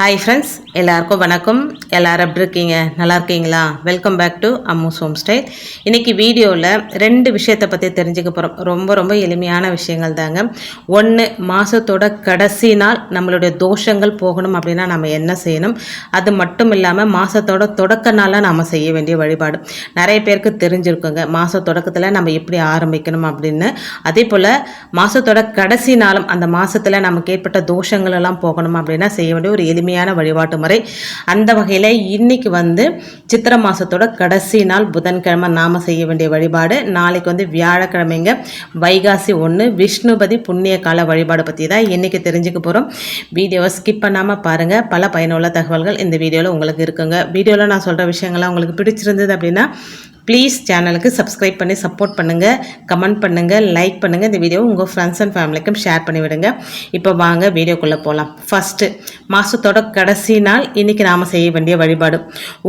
Hi friends எல்லாருக்கும் வணக்கம். எல்லாரும் எப்படி இருக்கீங்க? நல்லா இருக்கீங்களா? Welcome back to Ammu's home style இன்றைக்கி வீடியோவில் ரெண்டு விஷயத்தை பற்றி தெரிஞ்சுக்க போகிறோம் ரொம்ப ரொம்ப எளிமையான விஷயங்கள் தாங்க. ஒன்று மாதத்தோட கடைசி நாள் நம்மளுடைய தோஷங்கள் போகணும் அப்படின்னா நம்ம என்ன செய்யணும்? அது மட்டும் இல்லாமல் மாதத்தோட தொடக்க நாளாக நம்ம செய்ய வேண்டிய வழிபாடு. நிறைய பேருக்கு தெரிஞ்சிருக்குங்க. மாத தொடக்கத்தில் நம்ம எப்படி ஆரம்பிக்கணும் அப்படின்னு. அதே போல் மாதத்தோட கடைசி நாளும் அந்த மாதத்தில் நமக்கு ஏற்பட்ட தோஷங்கள் எல்லாம் போகணும் அப்படின்னா செய்ய வேண்டிய ஒரு எளிமையான வழிபாட்டு முறை. அந்த வகையில் இன்னைக்கு வந்து சித்திரை மாதத்தோட கடைசி நாள் புதன்கிழமை நாம செய்ய வேண்டிய வழிபாடு. நாளைக்கு வந்து வியாழக்கிழமைங்க வைகாசி ஒன்று விஷ்ணுபதி புண்ணிய கால வழிபாடு பற்றி தான் இன்னைக்கு தெரிஞ்சுக்க போகிறோம் வீடியோவை ஸ்கிப் பண்ணாமல் பாருங்கள் பல பயனுள்ள தகவல்கள் இந்த வீடியோவில் உங்களுக்கு இருக்குங்க. வீடியோவில் நான் சொல்கிற விஷயங்கள்லாம் உங்களுக்கு பிடிச்சிருந்தது அப்படின்னா ப்ளீஸ் சேனலுக்கு சப்ஸ்கிரைப் பண்ணி சப்போர்ட் பண்ணுங்கள் கமெண்ட் பண்ணுங்கள் லைக் பண்ணுங்கள் இந்த வீடியோ உங்கள் ஃப்ரெண்ட்ஸ் அண்ட் ஃபேமிலிக்கும் ஷேர் பண்ணிவிடுங்க இப்போ வாங்க வீடியோக்குள்ளே போகலாம் ஃபஸ்ட்டு மாதத்தோட கடைசி நாள். இன்றைக்கி நாம் செய்ய வேண்டிய வழிபாடு.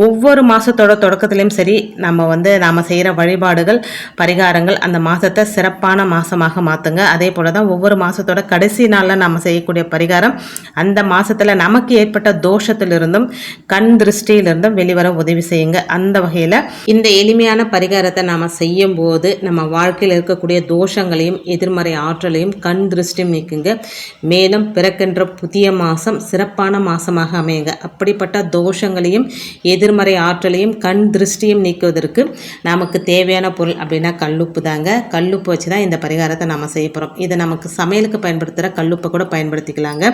ஒவ்வொரு மாதத்தோட தொடக்கத்துலேயும் சரி நம்ம வந்து நாம் செய்கிற வழிபாடுகள் பரிகாரங்கள் அந்த மாதத்தை சிறப்பான மாதமாக மாற்றுங்க அதே போல் தான் ஒவ்வொரு மாதத்தோட கடைசி நாளில் நம்ம செய்யக்கூடிய பரிகாரம் அந்த மாதத்தில் நமக்கு ஏற்பட்ட தோஷத்திலிருந்தும் கண் திருஷ்டியிலிருந்தும் வெளிவர உதவி செய்யுங்க. அந்த வகையில் இந்த உண்மையான பரிகாரத்தை நாம் செய்யும் போது நம்ம வாழ்க்கையில் இருக்கக்கூடிய தோஷங்களையும் எதிர்மறை ஆற்றலையும் கண் திருஷ்டியும் நீக்குங்க. மேலும் பிறக்கின்ற புதிய மாதம் சிறப்பான மாதமாக அமையுங்க. அப்படிப்பட்ட தோஷங்களையும் எதிர்மறை ஆற்றலையும் கண் திருஷ்டியும் நீக்குவதற்கு நமக்கு தேவையான பொருள் அப்படின்னா கல்லுப்பு தாங்க. கல்லுப்பு வச்சு தான் இந்த பரிகாரத்தை நாம் செய்ய போகிறோம் இதை நமக்கு சமையலுக்கு பயன்படுத்துகிற கல்லுப்பை கூட பயன்படுத்திக்கலாங்க.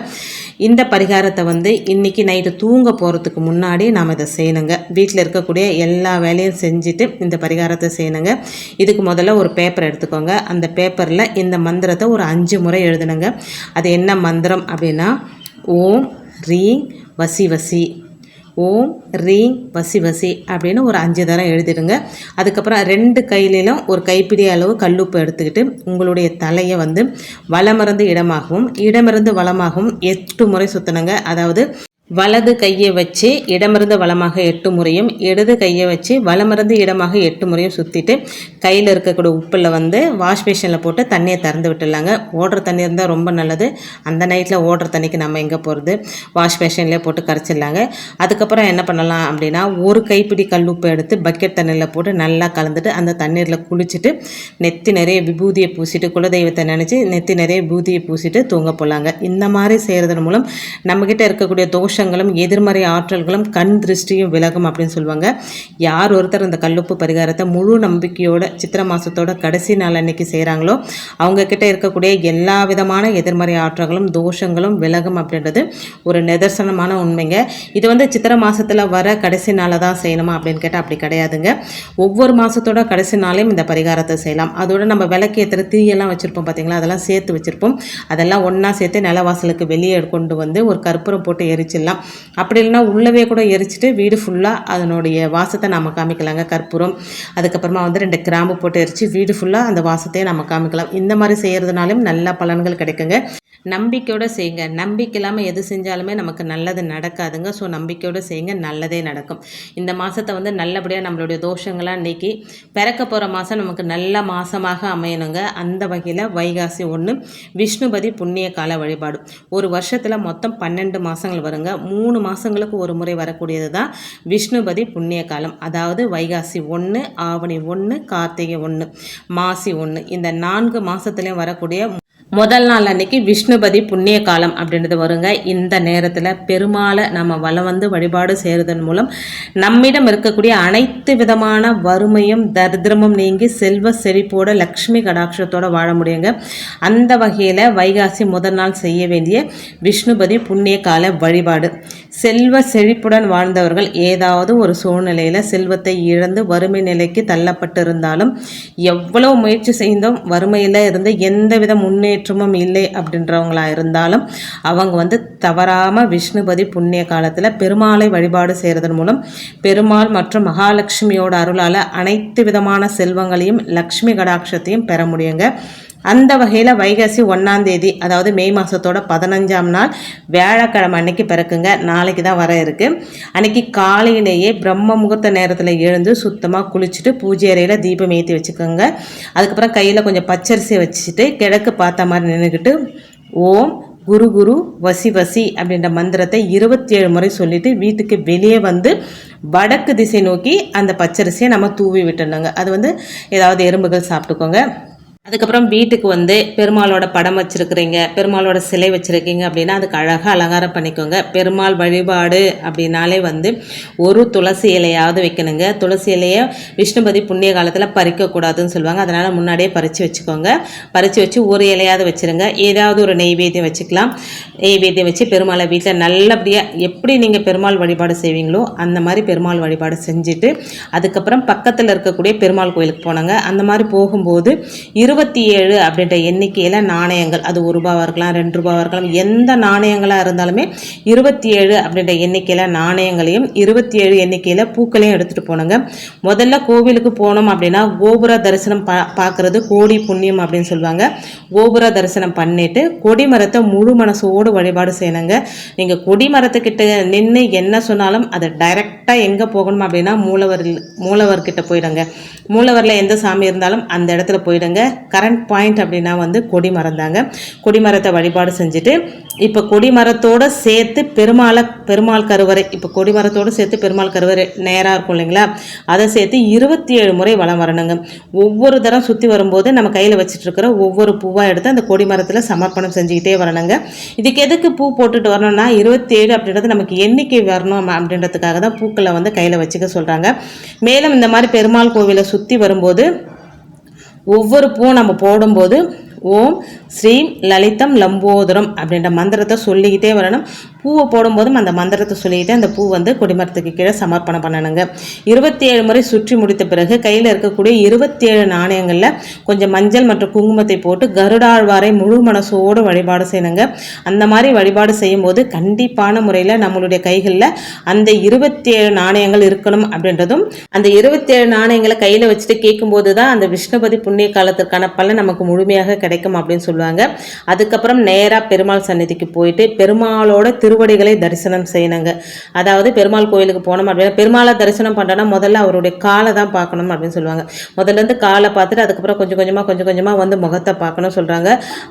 இந்த பரிகாரத்தை வந்து இன்றைக்கி நைட்டு தூங்க போகிறதுக்கு முன்னாடி நாம் இதை செய்யணுங்க. வீட்டில் இருக்கக்கூடிய எல்லா வேலையும் செஞ்சுட்டு இந்த பரிகாரத்தை செய்யணுங்க. இதுக்கு முதல்ல ஒரு பேப்பர் எடுத்துக்கோங்க. அந்த பேப்பரில் இந்த மந்திரத்தை ஒரு அஞ்சு முறை எழுதணுங்க. அது என்ன மந்திரம் அப்படின்னா ஓம் ரீங் வசி வசி ஓம் ரீங் வசி வசி அப்படின்னு ஒரு அஞ்சு தரம் எழுதிடுங்க. அதுக்கப்புறம் ரெண்டு கையிலும் ஒரு கைப்பிடி அளவு கல்லுப்பு எடுத்துக்கிட்டு உங்களுடைய தலையை வந்து வளமருந்து இடமாகவும் இடமிருந்து வளமாகவும் எட்டு முறை சுற்றணுங்க அதாவது வலது கையை வச்சு இடமிருந்து வலமாக எட்டு முறையும் இடது கையை வச்சு வலமிருந்து இடமாக எட்டு முறையும் சுற்றிட்டு கையில் இருக்கக்கூடிய உப்பில் வந்து வாஷ் பேஷனில் போட்டு தண்ணியை திறந்து விட்டுடலாங்க. ஓடுற தண்ணி இருந்தால் ரொம்ப நல்லது. அந்த நைட்டில் ஓடுற தண்ணிக்கு நம்ம எங்கே போகிறது வாஷ் பேஷன்லேயே போட்டு கரைச்சிடலாங்க. அதுக்கப்புறம் என்ன பண்ணலாம் அப்படின்னா ஒரு கைப்பிடி கல் உப்பு எடுத்து பக்கெட் தண்ணியில் போட்டு நல்லா கலந்துட்டு அந்த தண்ணீரில் குளிச்சுட்டு நெத்தி நிறைய விபூதியை பூசிட்டு குலதெய்வத்தை நினச்சி நெத்தி நிறைய விபூதியை பூசிட்டு தூங்க போகலாங்க இந்த மாதிரி செய்கிறதன் மூலம் நம்மக்கிட்ட இருக்கக்கூடிய தோஷங்களும் எதிர்மறை ஆற்றல்களும் கண் திருஷ்டியும் விலகும் அப்படின்னு சொல்லுவாங்க. யார் ஒருத்தர் அந்த கல்லுப்பு பரிகாரத்தை முழு நம்பிக்கையோட சித்திரை மாதத்தோட கடைசி நாள் அன்னைக்கு செய்கிறாங்களோ அவங்க கிட்ட இருக்கக்கூடிய எல்லா விதமான எதிர்மறை ஆற்றல்களும் தோஷங்களும் விலகும் அப்படின்றது ஒரு நிதர்சனமான உண்மைங்க. இது வந்து சித்திரை மாதத்தில் வர கடைசி நாளில் தான் செய்யணுமா அப்படின்னு கேட்டால் அப்படி கிடையாதுங்க. ஒவ்வொரு மாதத்தோட கடைசி நாளையும் இந்த பரிகாரத்தை செய்யலாம். அதோட நம்ம விளக்கு ஏற்றுற தீயெல்லாம் வச்சுருப்போம் பார்த்தீங்களா அதெல்லாம் சேர்த்து வச்சுருப்போம். அதெல்லாம் ஒன்றா சேர்த்து நிலவாசலுக்கு வெளியே கொண்டு வந்து ஒரு கற்பூரம் போட்டு எரிச்சல் எரிச்சிடலாம் அப்படி இல்லைன்னா உள்ளவே கூட எரிச்சிட்டு வீடு ஃபுல்லாக அதனுடைய வாசத்தை நம்ம காமிக்கலாங்க கற்பூரம். அதுக்கப்புறமா வந்து ரெண்டு கிராம்பு போட்டு எரிச்சு வீடு ஃபுல்லாக அந்த வாசத்தையே நம்ம காமிக்கலாம். இந்த மாதிரி செய்கிறதுனாலும் நல்ல பலன்கள் கிடைக்குங்க. நம்பிக்கையோடு செய்யுங்க. நம்பிக்கை இல்லாமல் எது செஞ்சாலுமே நமக்கு நல்லது நடக்காதுங்க. ஸோ நம்பிக்கையோடு செய்யுங்க. நல்லதே நடக்கும். இந்த மாதத்தை வந்து நல்லபடியாக நம்மளுடைய தோஷங்களாக நீக்கி பிறக்க போகிற மாதம் நமக்கு நல்ல மாதமாக அமையணுங்க. அந்த வகையில் வைகாசி ஒன்று விஷ்ணுபதி புண்ணிய கால வழிபாடு. ஒரு வருஷத்தில் மொத்தம் பன்னெண்டு மாதங்கள் வருங்க. மூணு மாதங்களுக்கு ஒரு முறை வரக்கூடியது தான் விஷ்ணுபதி புண்ணிய காலம். அதாவது வைகாசி ஒன்று ஆவணி ஒன்று கார்த்திகை ஒன்று மாசி ஒன்று இந்த நான்கு மாதத்துலேயும் வரக்கூடிய முதல் நாள் அன்னைக்கு விஷ்ணுபதி புண்ணிய காலம் அப்படின்றது வருங்க. இந்த நேரத்தில் பெருமாளை நம்ம வலம் வந்து வழிபாடு செய்கிறதன் மூலம் நம்மிடம் இருக்கக்கூடிய அனைத்து விதமான வறுமையும் தரித்திரமும் நீங்கி செல்வ செழிப்போட லக்ஷ்மி கடாட்சத்தோட வாழ முடியுங்க. அந்த வகையில் வைகாசி முதல் நாள் செய்ய வேண்டிய விஷ்ணுபதி புண்ணிய கால வழிபாடு. செல்வ செழிப்புடன் வாழ்ந்தவர்கள் ஏதாவது ஒரு சூழ்நிலையில் செல்வத்தை இழந்து வறுமை நிலைக்கு தள்ளப்பட்டிருந்தாலும் எவ்வளவு முயற்சி செய்தும் வறுமையில் இருந்து எந்தவித முன்னேற்றமும் இல்லை அப்படின்றவங்களா இருந்தாலும் அவங்க வந்து தவறாமல் விஷ்ணுபதி புண்ணிய காலத்தில் பெருமாளை வழிபாடு செய்கிறதன் மூலம் பெருமாள் மற்றும் மகாலட்சுமியோட அருளால் அனைத்து விதமான செல்வங்களையும் லக்ஷ்மி கடாட்சத்தையும் பெற முடியுங்க. அந்த வகையில் வைகாசி ஒன்றாம் தேதி அதாவது மே மாதத்தோட பதினஞ்சாம் நாள் வியாழக்கிழமை அன்னைக்கு பிறக்குங்க. நாளைக்கு தான் வர இருக்குது அன்னைக்கு காலையிலேயே பிரம்ம முகூர்த்த நேரத்தில் எழுந்து சுத்தமாக குளிச்சுட்டு பூஜை அறையில் தீபம் ஏற்றி வச்சுக்கோங்க. அதுக்கப்புறம் கையில் கொஞ்சம் பச்சரிசியை வச்சுட்டு கிழக்கு பார்த்த மாதிரி நின்றுக்கிட்டு ஓம் குரு குரு வசி வசி அப்படின்ற மந்திரத்தை இருபத்தி ஏழு முறை சொல்லிட்டு வீட்டுக்கு வெளியே வந்து வடக்கு திசை நோக்கி அந்த பச்சரிசியை நம்ம தூவி விட்டுணுங்க அது வந்து ஏதாவது எறும்புகள் சாப்பிட்டுக்கோங்க. அதுக்கப்புறம் வீட்டுக்கு வந்து பெருமாளோட படம் வச்சுருக்கிறீங்க பெருமாளோட சிலை வச்சுருக்கீங்க அப்படின்னா அதுக்கு அழகாக அலங்காரம் பண்ணிக்கோங்க. பெருமாள் வழிபாடு அப்படின்னாலே வந்து ஒரு துளசி இலையாவது வைக்கணுங்க. துளசி இலையை விஷ்ணுபதி புண்ணிய காலத்தில் பறிக்கக்கூடாதுன்னு சொல்லுவாங்க. அதனால் முன்னாடியே பறித்து வச்சுக்கோங்க. பறித்து வச்சு ஒரு இலையாவது வச்சுருங்க. ஏதாவது ஒரு நெய்வேத்தியம் வச்சுக்கலாம். நெய்வேத்தியம் வச்சு பெருமாளை வீட்டில் நல்லபடியாக எப்படி நீங்கள் பெருமாள் வழிபாடு செய்வீங்களோ அந்த மாதிரி பெருமாள் வழிபாடு செஞ்சுட்டு அதுக்கப்புறம் பக்கத்தில் இருக்கக்கூடிய பெருமாள் கோயிலுக்கு போனாங்க. அந்த மாதிரி போகும்போது இரு இருபத்தி ஏழு அப்படின்ற எண்ணிக்கையில் நாணயங்கள் அது ஒரு ரூபாவாக இருக்கலாம் ரெண்டு ரூபாவாக இருக்கலாம் எந்த நாணயங்களாக இருந்தாலுமே இருபத்தி ஏழு அப்படின்ற எண்ணிக்கையில் நாணயங்களையும் இருபத்தி ஏழு எண்ணிக்கையில் பூக்களையும் எடுத்துகிட்டு போனோங்க முதல்ல கோவிலுக்கு போனோம் அப்படின்னா கோபுர தரிசனம் பா பார்க்குறது கோடி புண்ணியம் அப்படின்னு சொல்லுவாங்க. கோபுர தரிசனம் பண்ணிட்டு கொடிமரத்தை முழு மனசோடு வழிபாடு செய்யணுங்க. நீங்கள் கொடிமரத்துக்கிட்ட நின்று என்ன சொன்னாலும் அதை டைரெக்டாக எங்கே போகணும் அப்படின்னா மூலவர் மூலவர்கிட்ட போயிடுங்க. மூலவரில் எந்த சாமி இருந்தாலும் அந்த இடத்துல போயிடுங்க. கரண்ட் பாயிண்ட் அப்படின்னா வந்து கொடிமரம் தாங்க கொடிமரத்தை வழிபாடு செஞ்சுட்டு இப்போ கொடிமரத்தோடு சேர்த்து பெருமாளை பெருமாள் கருவறை இப்போ கொடிமரத்தோடு சேர்த்து பெருமாள் கருவறை நேராக இருக்கும் இல்லைங்களா? அதை சேர்த்து இருபத்தி ஏழு முறை வளம் வரணுங்க. ஒவ்வொரு தரம் சுற்றி வரும்போது நம்ம கையில் வச்சுட்டு இருக்கிற ஒவ்வொரு பூவாக எடுத்து அந்த கொடிமரத்தில் சமர்ப்பணம் செஞ்சுக்கிட்டே வரணுங்க. இதுக்கு எதுக்கு பூ போட்டுட்டு வரணும்னா இருபத்தி ஏழு அப்படின்றது நமக்கு எண்ணிக்கை வரணும் அப்படின்றதுக்காக தான் பூக்களை வந்து கையில் வச்சுக்க சொல்கிறாங்க மேலும் இந்த மாதிரி பெருமாள் கோவிலை சுற்றி வரும்போது ஒவ்வொரு பூவும் நம்ம போடும்போது ஓம் ஸ்ரீம் லலிதம் லம்போதரம் அப்படின்ற மந்திரத்தை சொல்லிக்கிட்டே வரணும். பூவை போடும்போதும் அந்த மந்திரத்தை சொல்லிக்கிட்டே அந்த பூ வந்து கொடிமரத்துக்கு கீழே சமர்ப்பணம் பண்ணணுங்க. இருபத்தி ஏழு முறை சுற்றி முடித்த பிறகு கையில் இருக்கக்கூடிய இருபத்தி ஏழு நாணயங்களில் கொஞ்சம் மஞ்சள் மற்றும் குங்குமத்தை போட்டு கருடாழ்வாரை முழு மனசோடு வழிபாடு செய்யணுங்க. அந்த மாதிரி வழிபாடு செய்யும்போது கண்டிப்பான முறையில் நம்மளுடைய கைகளில் அந்த இருபத்தி ஏழு நாணயங்கள் இருக்கணும் அப்படின்றதும் அந்த இருபத்தி ஏழு நாணயங்களை கையில் வச்சுட்டு கேட்கும்போது தான் அந்த விஷ்ணுபதி புண்ணிய காலத்திற்கான பலன் நமக்கு முழுமையாக கிடைக்கும். அப்படின்னு சொல்லுவாங்க. அதுக்கப்புறம் நேராக பெருமாள் சந்நிதிக்கு போயிட்டு பெருமாளோட திருவடிகளை தரிசனம் செய்யணுங்க. அதாவது பெருமாள் கோயிலுக்கு போனோம் அப்படின்னா பெருமாளை தரிசனம் பண்ணுறோன்னா முதல்ல அவருடைய காலை தான் பார்க்கணும் அப்படின்னு சொல்லுவாங்க. முதல்ல இருந்து காலை பார்த்துட்டு அதுக்கப்புறம் கொஞ்சம் கொஞ்சமாக கொஞ்சம் கொஞ்சமாக வந்து முகத்தை பார்க்கணும் சொல்கிறாங்க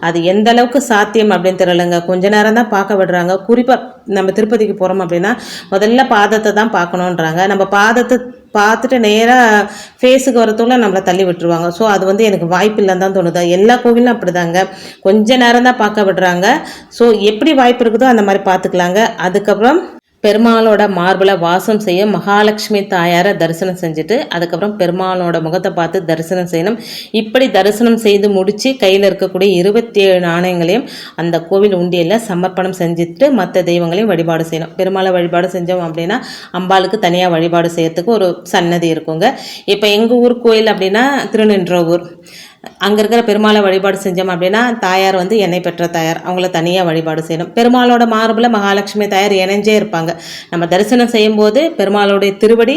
அது எந்த அளவுக்கு சாத்தியம் அப்படின்னு தெரியலங்க. கொஞ்ச நேரம் தான் பார்க்க விடுறாங்க. குறிப்பாக நம்ம திருப்பதிக்கு போகிறோம் அப்படின்னா முதல்ல பாதத்தை தான் பார்க்கணுன்றாங்க நம்ம பாதத்தை பார்த்துட்டு நேராக ஃபேஸுக்கு வரத்துள்ள நம்மளை தள்ளி விட்டுருவாங்க. ஸோ அது வந்து எனக்கு வாய்ப்பு இல்லைன்னு தான் தோணுது. எல்லா கோவிலும் அப்படிதாங்க. கொஞ்ச நேரம் தான் பார்க்க விடுறாங்க ஸோ எப்படி வாய்ப்பு இருக்குதோ அந்த மாதிரி பார்த்துக்கலாங்க. அதுக்கப்புறம் பெருமாளோட மார்பில் வாசம் செய்ய மகாலட்சுமி தாயாரை தரிசனம் செஞ்சுட்டு அதுக்கப்புறம் பெருமாளோட முகத்தை பார்த்து தரிசனம் செய்யணும். இப்படி தரிசனம் செய்து முடித்து கையில் இருக்கக்கூடிய இருபத்தி ஏழு நாணயங்களையும் அந்த கோவில் உண்டியில் சமர்ப்பணம் செஞ்சுட்டு மற்ற தெய்வங்களையும் வழிபாடு செய்யணும். பெருமாளை வழிபாடு செஞ்சோம் அப்படின்னா அம்பாளுக்கு தனியாக வழிபாடு செய்யறதுக்கு ஒரு சன்னதி இருக்குங்க. இப்போ எங்கள் ஊர் கோயில் அப்படின்னா திருநின்றவூர். அங்கே இருக்கிற பெருமாளை வழிபாடு செஞ்சோம் அப்படின்னா தாயார் வந்து எண்ணெய் பெற்ற தாயார். அவங்கள தனியாக வழிபாடு செய்யணும். பெருமாளோட மார்பில் மகாலட்சுமி தாயார் இணைஞ்சே இருப்பாங்க. நம்ம தரிசனம் செய்யும்போது பெருமாளுடைய திருவடி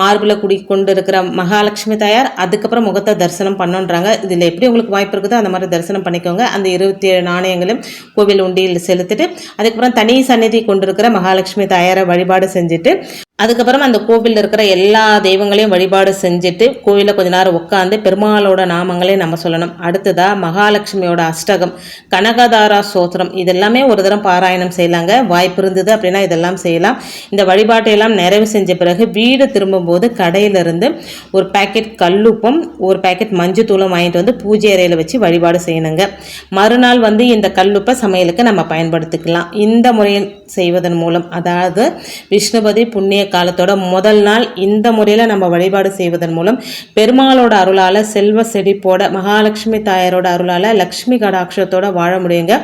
மார்பில் குடி கொண்டு இருக்கிற மகாலட்சுமி தாயார் அதுக்கப்புறம் முகத்தை தரிசனம் பண்ணுன்றாங்க. இதில் எப்படி உங்களுக்கு வாய்ப்பு இருக்குதோ அந்த மாதிரி தரிசனம் பண்ணிக்கோங்க. அந்த இருபத்தி ஏழு நாணயங்களும் கோவில் உண்டியில் செலுத்திட்டு அதுக்கப்புறம் தனி சந்நிதி கொண்டிருக்கிற மகாலட்சுமி தாயாரை வழிபாடு செஞ்சுட்டு அதுக்கப்புறம் அந்த கோவிலில் இருக்கிற எல்லா தெய்வங்களையும் வழிபாடு செஞ்சுட்டு கோவிலில் கொஞ்ச நேரம் உட்காந்து பெருமாளோட நாமங்களே நம்ம சொல்லணும். அடுத்ததாக மகாலட்சுமியோட அஷ்டகம் கனகதாரா சோத்திரம் இதெல்லாமே ஒரு தரம் பாராயணம் செய்யலாங்க. வாய்ப்பு இருந்தது அப்படின்னா இதெல்லாம் செய்யலாம். இந்த வழிபாட்டை எல்லாம் நிறைவு செஞ்ச பிறகு வீடு திரும்பும்போது கடையிலிருந்து ஒரு பேக்கெட் கல்லுப்பும் ஒரு பேக்கெட் மஞ்சத்தூளும் வாங்கிட்டு வந்து பூஜை அறையில் வச்சு வழிபாடு செய்யணுங்க. மறுநாள் வந்து இந்த கல்லுப்பை சமையலுக்கு நம்ம பயன்படுத்திக்கலாம். இந்த முறையில் செய்வதன் மூலம் அதாவது விஷ்ணுபதி புண்ணிய காலத்தோட முதல் நாள் இந்த முறையில் நம்ம வழிபாடு செய்வதன் மூலம் பெருமாளோட அருளால் செல்வ செழிப்போட மகாலட்சுமி தாயாரோட அருளால் லக்ஷ்மி கடாட்சத்தோட வாழ முடியுங்க.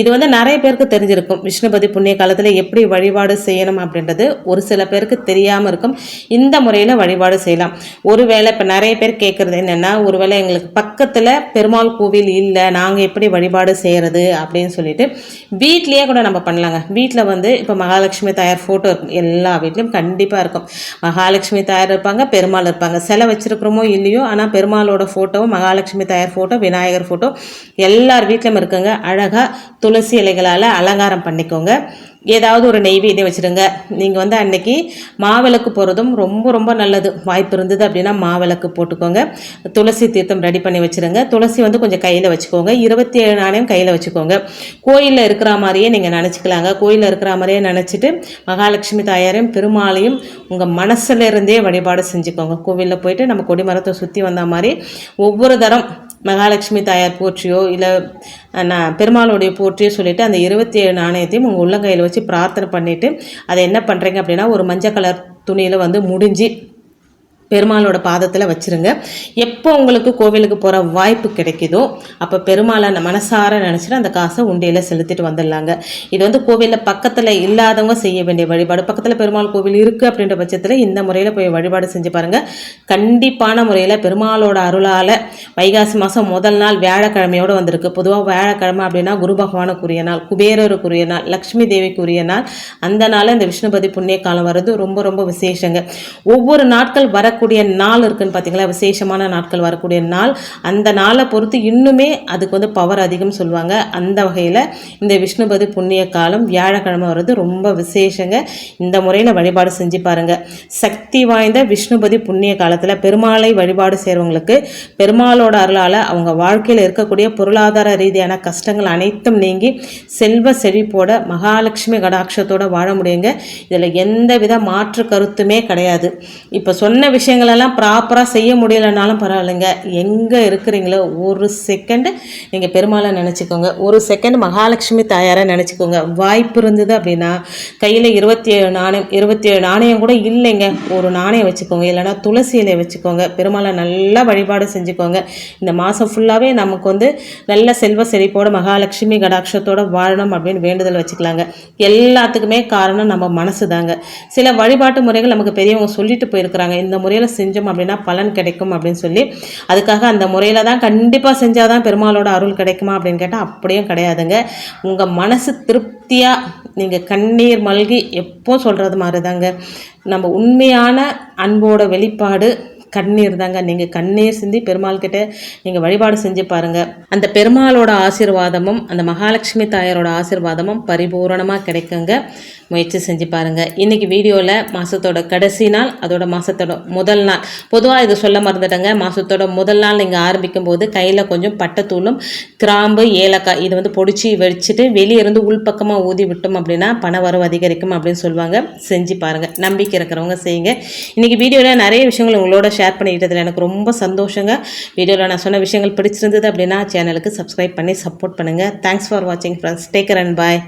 இது வந்து நிறைய பேருக்கு தெரிஞ்சிருக்கும். விஷ்ணுபதி புண்ணிய காலத்தில் எப்படி வழிபாடு செய்யணும் அப்படின்றது ஒரு சில பேருக்கு தெரியாமல் இருக்கும். இந்த முறையில் வழிபாடு செய்யலாம். ஒருவேளை இப்போ நிறைய பேர் கேட்குறது என்னென்னா ஒருவேளை எங்களுக்கு பக்கத்தில் பெருமாள் கோவில் இல்லை நாங்கள் எப்படி வழிபாடு செய்கிறது அப்படின்னு சொல்லிட்டு வீட்லேயே கூட நம்ம பண்ணலாங்க. வீட்டில் வந்து இப்போ மகாலட்சுமி தாயார் ஃபோட்டோ இருக்கும். எல்லா வீட்லேயும் கண்டிப்பாக இருக்கும். மகாலட்சுமி தாயார் இருப்பாங்க பெருமாள் இருப்பாங்க. சிலை வச்சுருக்கிறோமோ இல்லையோ ஆனால் பெருமாளோட ஃபோட்டோவும் மகாலட்சுமி தாயார் ஃபோட்டோ விநாயகர் ஃபோட்டோ எல்லார் வீட்லையும் இருக்குங்க. அழகாக துளசி இலைகளால் அலங்காரம் பண்ணிக்கோங்க. ஏதாவது ஒரு நெய்வேத்தியம் வச்சுருங்க. நீங்கள் வந்து அன்னைக்கு மாவிளக்கு போகிறதும் ரொம்ப ரொம்ப நல்லது. வாய்ப்பு இருந்தது அப்படின்னா மாவிளக்கு போட்டுக்கோங்க. துளசி தீர்த்தம் ரெடி பண்ணி வச்சுருங்க. துளசி வந்து கொஞ்சம் கையில் வச்சுக்கோங்க. இருபத்தி ஏழு நாணயம் கையில் வச்சுக்கோங்க. கோயிலில் இருக்கிற மாதிரியே நீங்கள் நினச்சிக்கலாங்க. கோயிலில் இருக்கிற மாதிரியே நினச்சிட்டு மகாலட்சுமி தாயாரையும் பெருமாளையும் உங்கள் மனசுலேருந்தே வழிபாடு செஞ்சுக்கோங்க. கோவிலில் போயிட்டு நம்ம கொடிமரத்தை சுற்றி வந்த மாதிரி ஒவ்வொரு தரம் மகாலட்சுமி தாயார் போற்றியோ இல்லை நான் பெருமாளுடைய போற்றியோ சொல்லிட்டு அந்த இருபத்தி ஏழு நாணயத்தையும் உங்கள் உள்ளங்கையில் வச்சு பிரார்த்தனை பண்ணிவிட்டு அதை என்ன பண்ணுறீங்க அப்படின்னா ஒரு மஞ்சள் கலர் துணியில் வந்து முடிஞ்சு பெருமாளோட பாதத்தில் வச்சுருங்க. எப்போ உங்களுக்கு கோவிலுக்கு போகிற வாய்ப்பு கிடைக்குதோ அப்போ பெருமாளை மனசார நினச்சிட்டு அந்த காசை உண்டியில் செலுத்திட்டு வந்துடலாங்க. இது வந்து கோவிலில் பக்கத்தில் இல்லாதவங்க செய்ய வேண்டிய வழிபாடு. பக்கத்தில் பெருமாள் கோவில் இருக்குது அப்படின்ற பட்சத்தில் இந்த முறையில் போய் வழிபாடு செஞ்சு பாருங்கள் கண்டிப்பான முறையில் பெருமாளோட அருளால் வைகாசி மாதம் முதல் நாள் வியாழக்கிழமையோடு வந்திருக்கு. பொதுவாக வியாழக்கிழமை அப்படின்னா குரு பகவானுக்குரிய நாள் குபேரருக்குரிய நாள் லக்ஷ்மி தேவிக்குரிய நாள். அந்த நாள் இந்த விஷ்ணுபதி புண்ணிய காலம் வர்றது ரொம்ப ரொம்ப விசேஷங்க. ஒவ்வொரு நாட்கள் வரக்கூடிய நாள் இருக்குன்னு பார்த்தீங்களா விசேஷமான நாட்கள் வரக்கூடிய நாள். அந்த நாளை பொறுத்து இன்னுமே அதுக்கு வந்து பவர் அதிகம் சொல்லுவாங்க. அந்த வகையில் இந்த விஷ்ணுபதி புண்ணிய காலம் வியாழக்கிழமை வர்றது ரொம்ப விசேஷங்க. இந்த முறையில் வழிபாடு செஞ்சு பாருங்கள் சக்தி வாய்ந்த விஷ்ணுபதி புண்ணிய காலத்தில் பெருமாளை வழிபாடு செய்கிறவங்களுக்கு பெருமாளோட அருளால் அவங்க வாழ்க்கையில் இருக்கக்கூடிய பொருளாதார ரீதியான கஷ்டங்கள் அனைத்தும் நீங்கி செல்வ செழிப்போட மகாலட்சுமி கடாட்சத்தோட வாழ முடியுங்க. இதில் எந்த வித மாற்று கருத்துமே கிடையாது. இப்போ சொன்ன விஷயம் விஷயங்களெல்லாம் ப்ராப்பராக செய்ய முடியலனாலும் பரவாயில்லைங்க. எங்கே இருக்கிறீங்களோ ஒரு செகண்டு நீங்கள் பெருமாளை நினச்சிக்கோங்க. ஒரு செகண்ட் மகாலட்சுமி தாயாரை நினச்சிக்கோங்க. வாய்ப்பு இருந்தது அப்படின்னா கையில் இருபத்தி ஏழு நாணயம் இருபத்தி ஏழு நாணயம் கூட இல்லைங்க. ஒரு நாணயம் வச்சுக்கோங்க. இல்லைன்னா துளசி இலையை வச்சுக்கோங்க. பெருமாளை நல்லா வழிபாடு செஞ்சுக்கோங்க. இந்த மாதம் ஃபுல்லாகவே நமக்கு வந்து நல்ல செல்வ செழிப்போட மகாலட்சுமி கடாட்சத்தோடு வாழணும் அப்படின்னு வேண்டுதல் வச்சுக்கலாங்க. எல்லாத்துக்குமே காரணம் நம்ம மனசு தாங்க சில வழிபாட்டு முறைகள் நமக்கு பெரியவங்க சொல்லிட்டு போயிருக்கிறாங்க. இந்த முறையில் செஞ்சோம் அப்படின்னா பலன் கிடைக்கும் அப்படின்னு சொல்லி அதுக்காக அந்த முறையில் தான் கண்டிப்பாக செஞ்சால் தான் பெருமாளோட அருள் கிடைக்குமா அப்படின்னு கேட்டால் அப்படியும் கிடையாதுங்க. உங்கள் மனசு திருப்தியாக நீங்கள் கண்ணீர் மல்கி எப்போ சொல்கிறது மாதிரி தாங்க நம்ம உண்மையான அன்போட வெளிப்பாடு கண்ணீர் தாங்க. நீங்கள் கண்ணீர் சிந்தி பெருமாள் கிட்ட நீங்கள் வழிபாடு செஞ்சு பாருங்கள் அந்த பெருமாளோட ஆசீர்வாதமும் அந்த மகாலட்சுமி தாயாரோட ஆசீர்வாதமும் பரிபூரணமாக கிடைக்குங்க. முயற்சி செஞ்சு பாருங்கள் இன்றைக்கி வீடியோவில் மாதத்தோட கடைசி நாள் அதோட மாதத்தோட முதல் நாள். பொதுவாக இது சொல்ல மறந்துட்டேங்க. மாதத்தோட முதல் நாள் நீங்கள் ஆரம்பிக்கும் போது கையில் கொஞ்சம் பட்டத்தூளும் கிராம்பு ஏலக்காய் இதை வந்து பொடிச்சு வச்சுட்டு வெளியே இருந்து உள்பக்கமாக ஊதி விட்டோம் அப்படின்னா பண வரவு அதிகரிக்கும் அப்படின்னு சொல்லுவாங்க. செஞ்சு பாருங்கள் நம்பிக்கை இருக்கிறவங்க செய்யுங்க. இன்றைக்கி வீடியோவில் நிறைய விஷயங்கள் உங்களோட ஷேர் பண்ணிக்கிட்டதில் எனக்கு ரொம்ப சந்தோஷங்க. வீடியோவில் நான் சொன்ன விஷயங்கள் பிடிச்சிருந்தது அப்படின்னா சேனலுக்கு சப்ஸ்கிரைப் பண்ணி சப்போர்ட் பண்ணுங்கள் தேங்க்ஸ் ஃபார் வாட்சிங் friends take care and bye